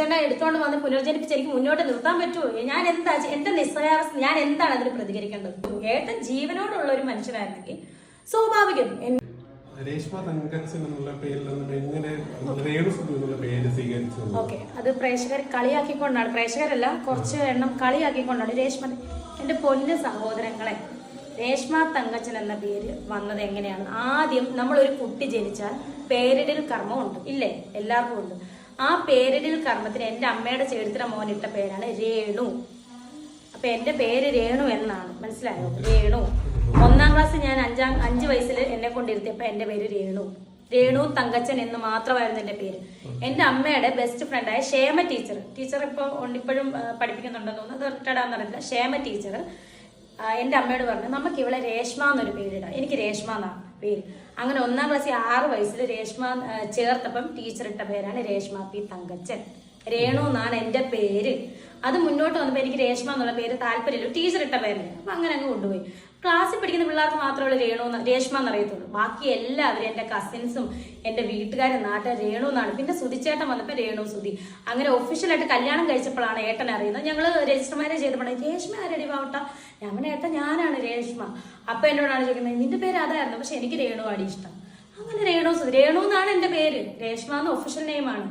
സൂചന എടുത്തോണ്ട് വന്ന് പുനർജനിപ്പിച്ച് എനിക്ക് മുന്നോട്ട് നിർത്താൻ പറ്റുമോ ഞാൻ എന്താ എന്റെ നിസ്സഹായാവസ്ഥ? ഞാൻ എന്താണ് അതിന് പ്രതികരിക്കേണ്ടത്? ഏട്ടൻ ജീവനോടുള്ള ഒരു മനുഷ്യനായിരുന്നെങ്കിൽ സ്വാഭാവികം. രേഷ്മ തങ്കച്ചൻ എന്നുള്ള പേരിൽ എങ്ങനെ എന്നുള്ള പേര് സ്വീകരിച്ചു ഓക്കെ. അത് പ്രേക്ഷകർ കളിയാക്കിക്കൊണ്ടാണ്. പ്രേക്ഷകരല്ല കുറച്ച് എണ്ണം കളിയാക്കിക്കൊണ്ടാണ് രേഷ്മ എന്റെ പൊന്ന് സഹോദരങ്ങളെ രേഷ്മ തങ്കച്ചൻ എന്ന പേര് വന്നത് എങ്ങനെയാണ്? ആദ്യം ഒരു കുട്ടി ജനിച്ചാൽ പേരിടൽ കർമ്മമുണ്ട്. ഇല്ലേ? എല്ലാവർക്കും ഉണ്ട്. ആ പേരിടൽ കർമ്മത്തിന് എന്റെ അമ്മയുടെ മോൻ മോനിട്ട പേരാണ് രേണു. അപ്പൊ എന്റെ പേര് രേണു എന്നാണ്. മനസ്സിലായോ? രേണു. ഒന്നാം ക്ലാസ് ഞാൻ അഞ്ചാം അഞ്ച് വയസ്സിൽ എന്നെ കൊണ്ടിരുത്തിയപ്പോ എന്റെ പേര് രേണു. രേണു തങ്കച്ചൻ എന്ന് മാത്രമായിരുന്നു എന്റെ പേര്. എന്റെ അമ്മയുടെ ബെസ്റ്റ് ഫ്രണ്ടായ ക്ഷേമ ടീച്ചർ ടീച്ചർ ഇപ്പോൾ ഇപ്പോഴും പഠിപ്പിക്കുന്നുണ്ടെന്ന് തോന്നുന്നു. അത് റിട്ടയർഡ് ക്ഷേമ ടീച്ചർ എന്റെ അമ്മയോട് പറഞ്ഞു നമുക്ക് ഇവിടെ രേഷ്മ എന്നൊരു പേരിടാം. എനിക്ക് രേഷ്മ എന്നാണ്. പേര്. അങ്ങനെ ഒന്നാം ക്ലാസ്സിൽ ആറ് വയസ്സിൽ രേഷ്മ ചേർത്തപ്പം ടീച്ചർ ഇട്ട പേരാണ് രേഷ്മ പി തങ്കച്ചൻ. രേണു എന്നാണ് എന്റെ പേര്. അത് മുന്നോട്ട് വന്നപ്പോൾ എനിക്ക് രേഷ്മ എന്നുള്ള പേര് താല്പര്യമില്ല. ടീച്ചർ ഇട്ട പേരല്ലേ. അപ്പം അങ്ങനെ അങ്ങ് കൊണ്ടുപോയി. ക്ലാസ്സിൽ പഠിക്കുന്ന പിള്ളേർക്ക് മാത്രമേ രേണു എന്ന് രേഷ്മ എന്നറിയത്തുള്ളൂ. ബാക്കി എല്ലാവരും എന്റെ കസിൻസും എന്റെ വീട്ടുകാരും നാട്ടുകാർ രേണു എന്നാണ് പിന്നെ സുതിച്ചേട്ടൻ വന്നപ്പോൾ രേണു സുതി അങ്ങനെ ഒഫീഷ്യലായിട്ട് കല്യാണം കഴിച്ചപ്പോഴാണ് ഏട്ടൻ അറിയുന്നത്. ഞങ്ങൾ രജിസ്റ്റർ മാരേജ് ചെയ്തപ്പോൾ രേഷ്മ ആരടി പാവട്ട ഞാൻ ഏട്ടൻ ഞാനാണ് രേഷ്മ. അപ്പം എന്നോടാണ് ചോദിക്കുന്നത് നിന്റെ പേര് അതായിരുന്നു പക്ഷെ എനിക്ക് രേണു ആടി ഇഷ്ടം. അങ്ങനെ രേണു സുതി രേണു എന്നാണ് എന്റെ പേര്. രേഷ്മ എന്ന ഒഫീഷ്യൽ നെയിമാണ്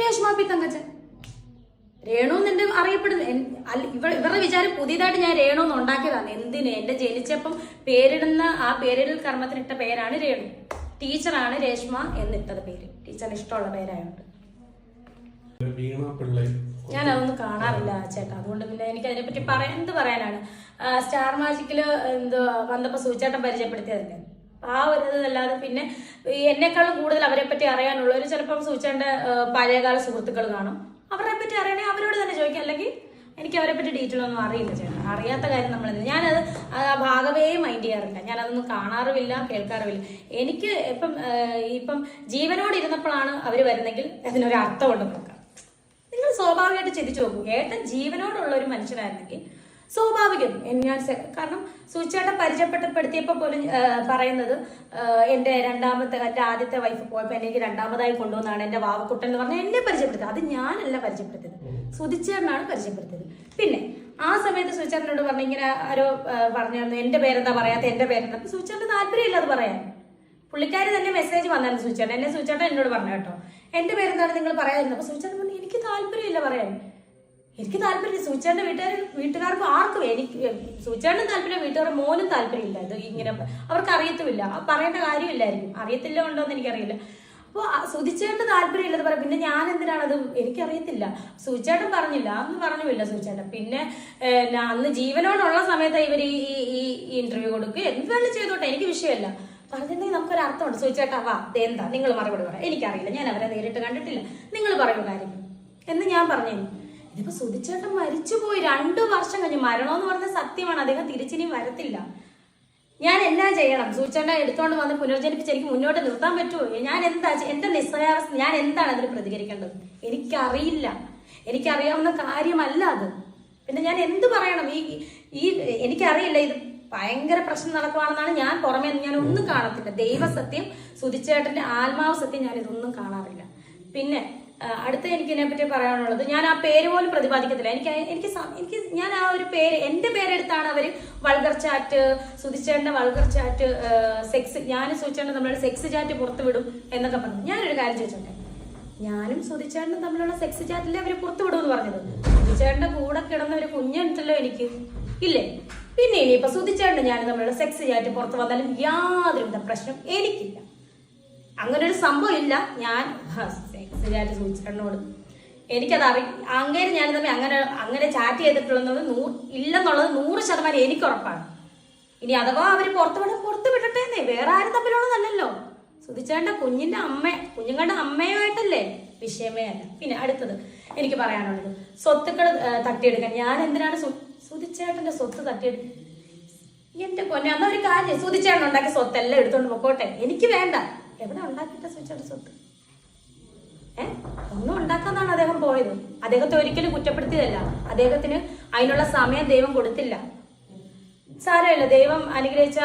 രേഷ്മ പി തങ്കച്ചൻ. രേണു എന്നെ അറിയപ്പെടുന്നു. ഇവ ഇവരുടെ വിചാരം പുതിയതായിട്ട് ഞാൻ രേണു എന്ന് ഉണ്ടാക്കിയതാണ്. എന്തിന്? എന്റെ ജനിച്ചപ്പം പേരിടുന്ന ആ പേരിടൽ കർമ്മത്തിനിട്ട പേരാണ് രേണു. ടീച്ചറാണ് രേഷ്മ എന്നിട്ടത് പേര്. ടീച്ചറിന് ഇഷ്ടമുള്ള പേരായോണ്ട്. ഞാൻ അതൊന്നും കാണാറില്ല ചേട്ടാ. അതുകൊണ്ട് പിന്നെ എനിക്ക് അതിനെപ്പറ്റി പറയാൻ എന്ത് പറയാനാണ്? സ്റ്റാർ മാജിക്കിൽ എന്തോ വന്നപ്പോ സൂചേട്ടൻ പരിചയപ്പെടുത്തിയതല്ലേ? ആ ഒരു ഇതല്ലാതെ പിന്നെ എന്നെക്കാളും കൂടുതൽ അവരെ പറ്റി അറിയാനുള്ളവർ ചിലപ്പം സൂചേട്ടന്റെ പഴയകാല സുഹൃത്തുക്കൾ കാണും. അവരെ പറ്റി അറിയണേ അവരോട് തന്നെ ചോദിക്കാം. അല്ലെങ്കിൽ എനിക്ക് അവരെ പറ്റി ഡീറ്റെയിൽ ഒന്നും അറിയില്ല ചേട്ടാ. അറിയാത്ത കാര്യം നമ്മൾ ഞാനത് ആ ഭാഗവേ മൈൻഡ് ചെയ്യാറില്ല. ഞാനതൊന്നും കാണാറുമില്ല കേൾക്കാറുമില്ല. എനിക്ക് ഇപ്പം ഇപ്പം ജീവനോട് ഇരുന്നപ്പോഴാണ് അവർ വരുന്നെങ്കിൽ അതിനൊരു അർത്ഥമുണ്ടെന്ന് നോക്കാം. നിങ്ങൾ സ്വാഭാവികമായിട്ട് ചിന്തിച്ചു നോക്കൂ. ഏട്ടൻ ജീവനോടുള്ള ഒരു മനുഷ്യനായിരുന്നെങ്കിൽ സ്വാഭാവികം ഞാൻ കാരണം സൂചിച്ചേട്ടൻ പരിചയപ്പെട്ടപ്പെടുത്തിയപ്പോൾ പോലും പറയുന്നത് എന്റെ രണ്ടാമത്തെ എന്റെ ആദ്യത്തെ വൈഫ് പോയപ്പോൾ എനിക്ക് രണ്ടാമതായി കൊണ്ടുവന്നാണ് എന്റെ വാവക്കുട്ടൻ എന്ന് പറഞ്ഞാൽ എന്നെ പരിചയപ്പെടുത്തുക അത് ഞാനല്ല പരിചയപ്പെടുത്തിയത്. സുധിച്ചേട്ടനാണ് പരിചയപ്പെടുത്തിയത്. പിന്നെ ആ സമയത്ത് സുചേട്ടനോട് പറഞ്ഞു ഇങ്ങനെ ആരോ പറഞ്ഞു എന്റെ പേരെന്താ പറയാത്ത എന്റെ പേരെന്താ? സുചേട്ടന് താല്പര്യമില്ല അത് പറയാൻ. പുള്ളിക്കാരി തന്നെ മെസ്സേജ് വന്നായിരുന്നു സുചേട്ടൻ. എന്നെ സുചേട്ടൻ എന്നോട് പറഞ്ഞു കേട്ടോ. എന്റെ പേരെന്താണ് നിങ്ങൾ പറയാതിരുന്നത്? അപ്പൊ സുചേട്ടൻ പറഞ്ഞു എനിക്ക് താല്പര്യമില്ല പറയാൻ. എനിക്ക് താല്പര്യം സൂചേട്ടന്റെ വീട്ടുകാർ വീട്ടുകാർക്കും ആർക്കും എനിക്ക് സൂചേട്ടനും താല്പര്യം വീട്ടുകാരുടെ മോനും താല്പര്യമില്ല. ഇത് ഇങ്ങനെ അവർക്ക് അറിയത്തുമില്ല പറയേണ്ട കാര്യമില്ലായിരിക്കും. അറിയത്തില്ല ഉണ്ടോ എന്ന് എനിക്കറിയില്ല അപ്പോൾ സുധിച്ചേട്ടൻ ഇല്ലെന്ന് പറയാം. പിന്നെ ഞാൻ എന്തിനാണത്? എനിക്കറിയത്തില്ല. സുചേട്ടൻ പറഞ്ഞില്ല. അന്ന് പറഞ്ഞില്ല സുചേട്ടൻ. പിന്നെ അന്ന് ജീവനോടുള്ള സമയത്ത് ഇവർ ഈ ഈ- ഇന്റർവ്യൂ കൊടുക്കുക എന്ത് വേണം ചെയ്തോട്ടെ? എനിക്ക് വിഷയമല്ല. പറഞ്ഞിട്ടുണ്ടെങ്കിൽ നമുക്കൊരു അർത്ഥമുണ്ട്. സുചേട്ടാ വാ എന്താ? നിങ്ങൾ മറുപടി പറയാം എനിക്കറിയില്ല. ഞാൻ അവരെ നേരിട്ട് കണ്ടിട്ടില്ല. നിങ്ങൾ പറയുന്ന കാര്യം. എന്ന് ഞാൻ പറഞ്ഞു ഇതിപ്പോ സുധിച്ചേട്ടൻ മരിച്ചുപോയി. രണ്ടു വർഷം കഴിഞ്ഞു മരണം എന്ന് പറഞ്ഞ സത്യമാണ്. അദ്ദേഹം തിരിച്ചിനി വരത്തില്ല. ഞാൻ എന്നാ ചെയ്യണം? സുതിച്ചേട്ടൻ എടുത്തോണ്ട് വന്ന് പുനർജനിപ്പിച്ച് എനിക്ക് മുന്നോട്ട് നിർത്താൻ പറ്റുമോ ഞാൻ എന്താ എന്റെ നിസ്സഹായാവസ്ഥ ഞാൻ എന്താണ് അതിന് പ്രതികരിക്കേണ്ടത്? എനിക്കറിയില്ല. എനിക്കറിയാവുന്ന കാര്യമല്ല അത്. പിന്നെ ഞാൻ എന്ത് പറയണം? ഈ ഈ എനിക്കറിയില്ല. ഇത് ഭയങ്കര പ്രശ്നം നടക്കുവാണെന്നാണ് ഞാൻ പുറമേ ഞാൻ ഒന്നും കാണത്തില്ല. ദൈവസത്യം സുധിച്ചേട്ടന്റെ ആത്മാവ് സത്യം ഞാൻ ഇതൊന്നും കാണാറില്ല. പിന്നെ അടുത്ത എനിക്ക് ഇതിനെപ്പറ്റി പറയാനുള്ളത് ഞാൻ ആ പേര് പോലും പ്രതിപാദിക്കത്തില്ല. എനിക്ക് എനിക്ക് എനിക്ക് ഞാൻ ആ ഒരു പേര് എന്റെ പേരെടുത്താണ് അവർ വൾഗർ ചാറ്റ് സുധിച്ചേട്ടന്റെ വൾഗർ ചാറ്റ് സെക്സ് ഞാൻ സുധിച്ചേട്ടൻ നമ്മളുടെ സെക്സ് ചാറ്റ് പുറത്തു വിടും എന്നൊക്കെ പറഞ്ഞു. ഞാനൊരു കാര്യം ചോദിച്ചോട്ടെ? ഞാനും സുധിച്ചേട്ടനും തമ്മിലുള്ള സെക്സ് ചാറ്റിലെ അവർ പുറത്തു വിടും എന്ന് പറഞ്ഞത്? സുധിച്ചേട്ടന്റെ കൂടെ കിടന്ന ഒരു കുഞ്ഞുണ്ടല്ലോ എനിക്ക്. ഇല്ലേ? പിന്നെ ഇനിയിപ്പോ സുതിച്ചേട്ടൻ ഞാനും തമ്മിലുള്ള സെക്സ് ചാറ്റ് പുറത്തു വന്നാലും യാതൊരുവിധ പ്രശ്നം എനിക്കില്ല. അങ്ങനെ ഒരു സംഭവം ഇല്ല. ഞാൻ ശരിയായിട്ട് എനിക്കത് അറി അങ്ങേര് ഞാൻ തമ്മിൽ അങ്ങനെ അങ്ങനെ ചാറ്റ് ചെയ്തിട്ടുള്ളത് നൂ ഇല്ലെന്നുള്ളത് നൂറ് ശതമാനം എനിക്ക് ഉറപ്പാണ് ഇനി അഥവാ അവർ പുറത്ത് വിടാൻ പുറത്ത് വിടട്ടേന്നേ വേറെ ആരും തമ്മിലുള്ളതല്ലല്ലോ. സുധിച്ചേട്ടന്റെ കുഞ്ഞിന്റെ അമ്മ കുഞ്ഞുങ്ങളുടെ അമ്മയുമായിട്ടല്ലേ വിഷയമേ അല്ല പിന്നെ അടുത്തത് എനിക്ക് പറയാനുള്ളത്. സ്വത്തുക്കൾ തട്ടിയെടുക്കാൻ. ഞാൻ എന്തിനാണ് സുധിച്ചേട്ടന്റെ സ്വത്ത് തട്ടിയെടുക്കാൻ എന്റെ പൊന്നെ അന്ന ഒരു കാര്യം സുധിച്ചേട്ടൻ ഉണ്ടാക്കിയ സ്വത്തെല്ലാം എടുത്തോണ്ട് പൊക്കോട്ടെ. എനിക്ക് വേണ്ട. എവിടെ ഉണ്ടാക്കിയിട്ട സുധിച്ചേട്ടൻ സ്വത്ത്? ഏ? ഒന്നും ഉണ്ടാക്കാന്നാണ് അദ്ദേഹം പോയത്. അദ്ദേഹത്തെ ഒരിക്കലും കുറ്റപ്പെടുത്തിയതല്ല. അദ്ദേഹത്തിന് അതിനുള്ള സമയം ദൈവം കൊടുത്തില്ല. സാരമില്ല. ദൈവം അനുഗ്രഹിച്ച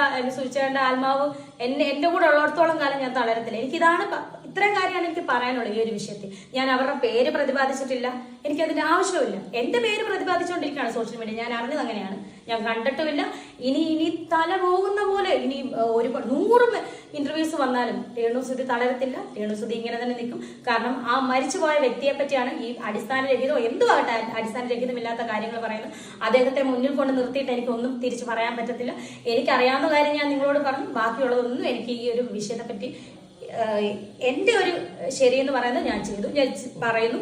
എന്നെ ആത്മാവ് എന്നെ എന്റെ കൂടെ ഉള്ളിടത്തോളം കാലം ഞാൻ തളരത്തില്ല. എനിക്ക് ഇതാണ് പ- ഇത്രയും കാര്യമാണ് എനിക്ക് പറയാനുള്ളത് ഈ ഒരു വിഷയത്തിൽ. ഞാൻ അവരുടെ പേര് പ്രതിപാദിച്ചിട്ടില്ല. എനിക്കതിന്റെ ആവശ്യമില്ല. എന്റെ പേര് പ്രതിപാദിച്ചുകൊണ്ടിരിക്കുകയാണ് സോഷ്യൽ മീഡിയ. ഞാൻ അറിഞ്ഞത് അങ്ങനെയാണ്. ഞാൻ കണ്ടിട്ടുമില്ല. ഇനി ഇനി തല പോകുന്ന പോലെ ഇനി ഒരു നൂറ് ഇന്റർവ്യൂസ് വന്നാലും രേണുസുതി തളരത്തില്ല. രേണുസുതി ഇങ്ങനെ തന്നെ നിൽക്കും. കാരണം ആ മരിച്ചുപോയ വ്യക്തിയെ പറ്റിയാണ് ഈ അടിസ്ഥാനരഹിതമോ എന്തുമാകട്ടെ അടിസ്ഥാനരഹിതമില്ലാത്ത കാര്യങ്ങൾ പറയുന്നത്. അദ്ദേഹത്തെ മുന്നിൽ കൊണ്ട് നിർത്തിയിട്ട് എനിക്ക് ഒന്നും തിരിച്ചു പറയാൻ പറ്റത്തില്ല. എനിക്കറിയാവുന്ന കാര്യം ഞാൻ നിങ്ങളോട് പറഞ്ഞു. ബാക്കിയുള്ളതൊന്നും എനിക്ക് ഈ ഒരു വിഷയത്തെ പറ്റി എന്റെ ഒരു ശരിയെന്ന് പറയുന്നത് ഞാൻ ചെയ്തു. ഞാൻ പറയുന്നു.